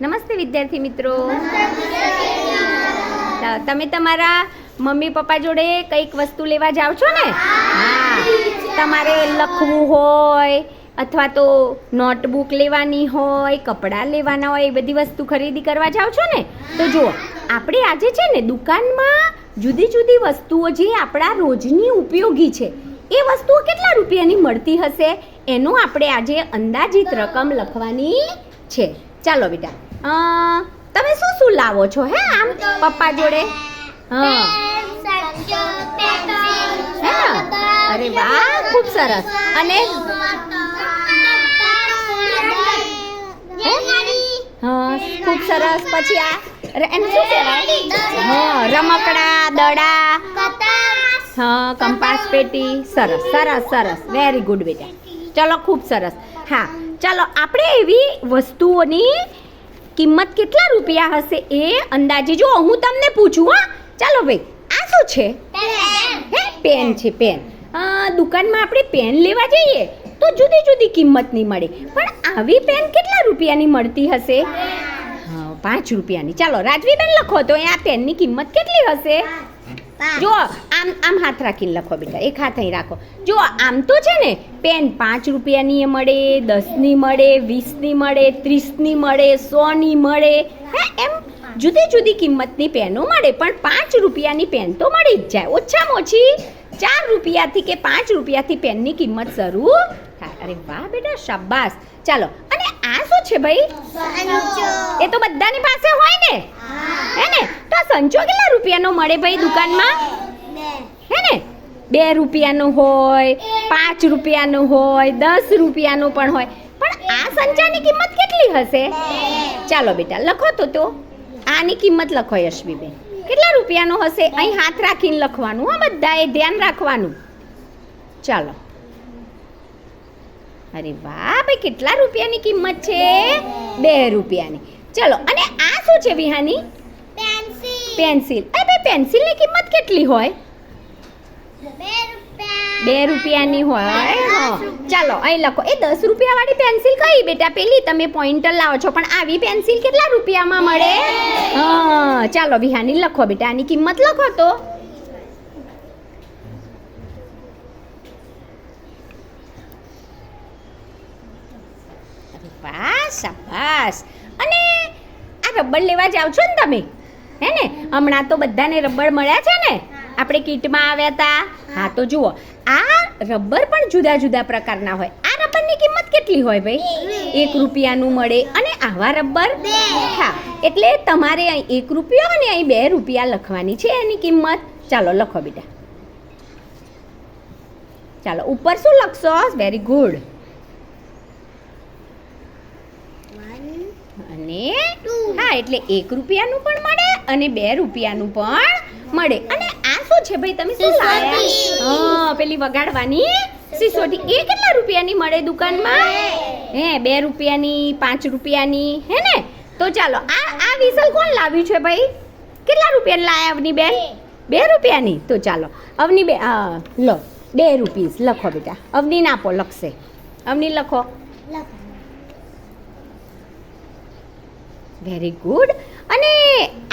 નમસ્તે વિદ્યાર્થી મિત્રો. તમે તમારા મમ્મી પપ્પા જોડે કંઈક વસ્તુ લેવા જાઓ છો ને? હા. તમારે લખવું હોય, અથવા તો નોટબુક લેવાની હોય, કપડાં લેવાના હોય, એ બધી વસ્તુ ખરીદી કરવા જાઓ છો ને? તો જુઓ, આપણે આજે છે ને દુકાનમાં જુદી જુદી વસ્તુઓ જે આપણા રોજની ઉપયોગી છે, એ વસ્તુઓ કેટલા રૂપિયાની મળતી હશે? એનું આપણે આજે અંદાજિત રકમ લખવાની છે. ચાલો બેટા. તમે શું શું લાવો છો હે? આમ પપ્પા જોડે? હા? અરે વાહ ખૂબ સરસ. અને? હા? ખૂબ સરસ. પછી આ એને શું કહેવાય? હા રમકડા દડા. હા કંપાસ પેટી. સરસ સરસ સરસ. વેરી ગુડ બેટા. ચલો ખૂબ સરસ. હા. ચાલો આપણે એવી વસ્તુઓની કિંમત કેટલા રૂપિયા હશે એ અંદાજે? જો હું તમને પૂછું હા. ચાલો ભાઈ આ શું છે? હે પેન છે પેન. દુકાનમાં આપણે પેન લેવા જઈએ તો જુદી જુદી કિંમતની મળે. પણ આવી પેન કેટલા રૂપિયાની મળતી હશે? હા પાંચ રૂપિયાની. ચાલો રાજવીબેન લખો તો એ આ પેનની કિંમત કેટલી હશે? જો આમ આમ હાથ રાખીને લખો બેટા એક હાથ અહીં રાખો. જો આમ તો છે ને પેન પાંચ રૂપિયાની એ મળે દસની મળે વીસની મળે ત્રીસની મળે સોની મળે. હે એમ જુદી જુદી કિંમતની પેનો મળે પણ પાંચ રૂપિયાની પેન તો મળી જ જાય. ઓછામાં ઓછી ચાર રૂપિયાથી કે પાંચ રૂપિયાથી પેનની કિંમત શરૂ થાય. અરે વાહ બેટા શાબાશ. ચાલો અને આ શું છે ભાઈ? એ તો બધાની પાસે હોય ને? હે. ને? તો આ સંચો કેટલા રૂપિયાનો મળે ભાઈ દુકાનમાં? હે ને? બે રૂપિયાનો હોય, પાંચ રૂપિયાનો હોય, દસ રૂપિયાનો પણ હોય. પણ આ સંચાની કિંમત કેટલી હશે? ચાલો બેટા, લખો તો તો. આની કિંમત લખો, યશવીબેન. કેટલા રૂપિયાનો હશે? અહીં હાથ રાખીને લખવાનું, હા, બધાએ ધ્યાન રાખવાનું. ચાલો. અરે વાહ, ભાઈ, કેટલા રૂપિયાની કિંમત છે? બે રૂપિયાની. ચલો, અને આ શું છે, વિહાની? પેન્સિલ. એ ભાઈ પેન્સિલની કિંમત કેટલી હોય? બે રૂપિયાની હોય હા. ચાલો અહીં લખો. એ દસ રૂપિયાવાળી પેન્સિલ કઈ બેટા? પેલી તમે પોઈન્ટર લાવો છો પણ આવી પેન્સિલ કેટલા રૂપિયામાં મળે? હા ચાલો વિહાની લખો બેટા. આની કિંમત લખો તો. વાહ શાબાશ. અને આ રબર લેવા જાવ છો ને તમે? હે ને? હમણાં તો બધાને રબર મળ્યા છે ને? આપણે કીટમાં આવ્યા હતા હા તો જુઓ. આ રબર પણ જુદા જુદા પ્રકારના હોય. આ રબરની કિંમત કેટલી હોય ભાઈ? એક રૂપિયાનું મળે અને આવા રબર? હા એટલે તમારે અહીં એક રૂપિયો અને અહીં બે રૂપિયા લખવાની છે એની કિંમત. ચાલો લખો બેટા. ચાલો ઉપર શું લખશો? વેરી ગુડ અને હા એટલે એક રૂપિયાનું પણ મળે અને બે રૂપિયાનું પણ મળે. અને આ શું છે ભાઈ? તમે શું લાવ્યા હા પેલી વગાડવાની સિસોટી. એ કેટલા રૂપિયાની મળે દુકાનમાં? હે બે રૂપિયાની પાંચ રૂપિયાની. હે ને? તો ચાલો આ આ વિસલ કોણ લાવ્યું છે ભાઈ? કેટલા રૂપિયાની લાયા અવની બેન? બે. રૂપિયાની? તો ચાલો અવની બે હા લો બે રૂપીસ. લખો બેટા. અવની નાપો લખશે. અવની લખો. વેરી ગુડ અને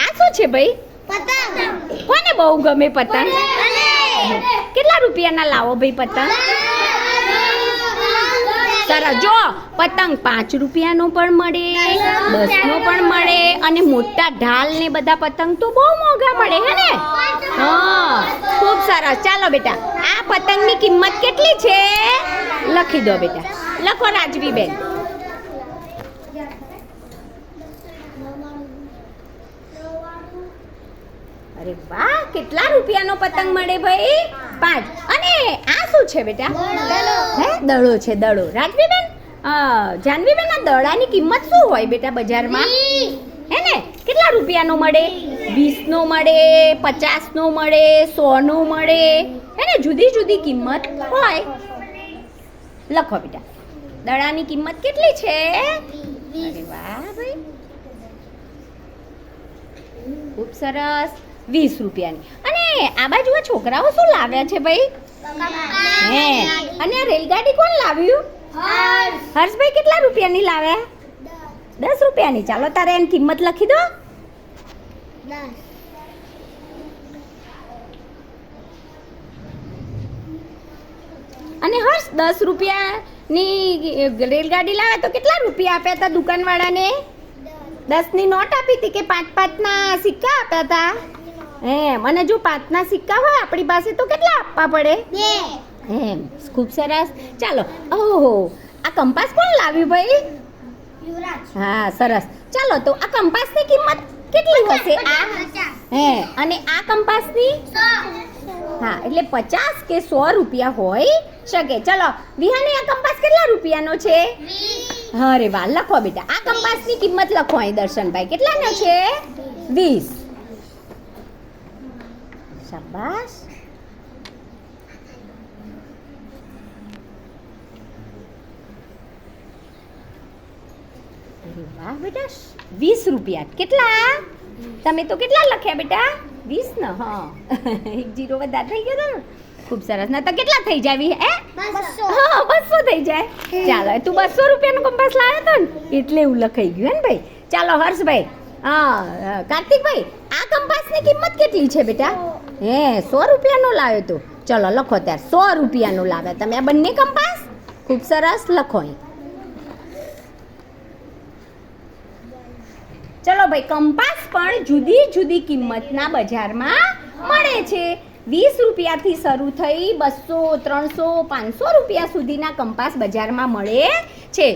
આ શું છે ભાઈ? પતંગ કોને બહુ ગમે પતંગ? કેટલા રૂપિયાના લાવો ભાઈ પતંગ? સરસ જો, પતંગ પાંચ રૂપિયાનો પણ મળે દસનો પણ મળે, અને મોટા ઢાલ ને બધા પતંગ તો બહુ મોંઘા મળે, હે ને? હા, ખૂબ સરસ ચાલો બેટા, આ પતંગની કિંમત કેટલી છે? લખી દો બેટા. લખો રાજવી બેન અરે વાહ કેટલા રૂપિયાનો પતંગ મળે ભાઈ? પાંચ. અને આ શું છે બેટા? હે? દડો છે દડો. રાજવીબેન જાનવીબેન આ દડાની કિંમત શું હોય બેટા બજારમાં? હે ને? કેટલા રૂપિયાનો મળે? વીસનો મળે પચાસનો મળે સોનો મળે. હે ને? જુદી જુદી કિંમત હોય. લખો બેટા. દડાની કિંમત કેટલી છે? અરે વાહ ભાઈ. ખૂબ સરસ. વીસ રૂપિયાની. અને આ બાજુ આ છોકરાઓ શું લાવ્યા છે ભાઈ? હે. અને આ રેલગાડી કોણ લાવ્યું? હર્ષભાઈ કેટલા રૂપિયાની લાવ્યા દસ રૂપિયાની. ચાલો તારે એની કિંમત લખી દો. અને હર્ષ દસ રૂપિયાની રેલગાડી લાવે તો કેટલા રૂપિયા આપ્યા હતા દુકાનવાળાને? દસની નોટ આપી હતી કે પાંચ પાંચના સિક્કા આપ્યા હતા? એમ અને જો પાંચના સિક્કા હોય આપણી પાસે તો કેટલા આપવા પડે? બે. ખૂબ સરસ. ચાલો ઓહો આ કંપાસ કોણ લાવ્યું ભાઈ? યુવરાજ. હા સરસ. ચાલો તો આ કંપાસની કિંમત કેટલી હશે? આ? હે અને આ કંપાસની? હા એટલે પચાસ કે સો રૂપિયા હોય શકે. ચલો વિહાની આ કંપાસ કેટલા રૂપિયાનો છે? અરે વાહ લખો બેટા. આ કંપાસની કિંમત લખો અહીં દર્શનભાઈ. કેટલાનો છે? વીસ. શાબાશ અરે વાહ બેટા વીસ રૂપિયા. કેટલા? તમે તો કેટલા લખ્યા બેટા? વીસ ને હા. એક જીરો વધારે થઈ ગયો ને. ખૂબ સરસ. ના તો કેટલા થઈ જાય હે? હા બસો થઈ જાય. ચાલો તું બસો રૂપિયાનો કંપાસ લાવ્યો તો ને એટલે એવું લખાઈ ગયું હે ને ભાઈ? ચાલો હર્ષભાઈ હા કાર્તિકભાઈ આ કંપાસની કિંમત કેટલી છે બેટા? હે, સો રૂપિયાનું લાવ્યો તો. ચલો, લખો ત્યારે. સો રૂપિયાનું લાવ્યા. તમે આ બંને કંપાસ? ખૂબ સરસ લખો ચલો ભાઈ, કંપાસ પણ જુદી જુદી કિંમતના બજારમાં મળે છે. વીસ રૂપિયાથી શરૂ થઈ બસો, ત્રણસો, પાંચસો રૂપિયા સુધીના કંપાસ બજારમાં મળે છે.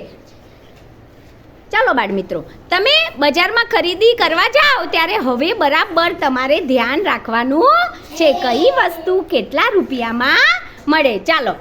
ચાલો બાળ મિત્રો તમે બજારમાં ખરીદી કરવા જાઓ, ત્યારે હવે બરાબર તમારે ધ્યાન રાખવાનું છે. કઈ વસ્તુ કેટલા રૂપિયામાં મળે? ચાલો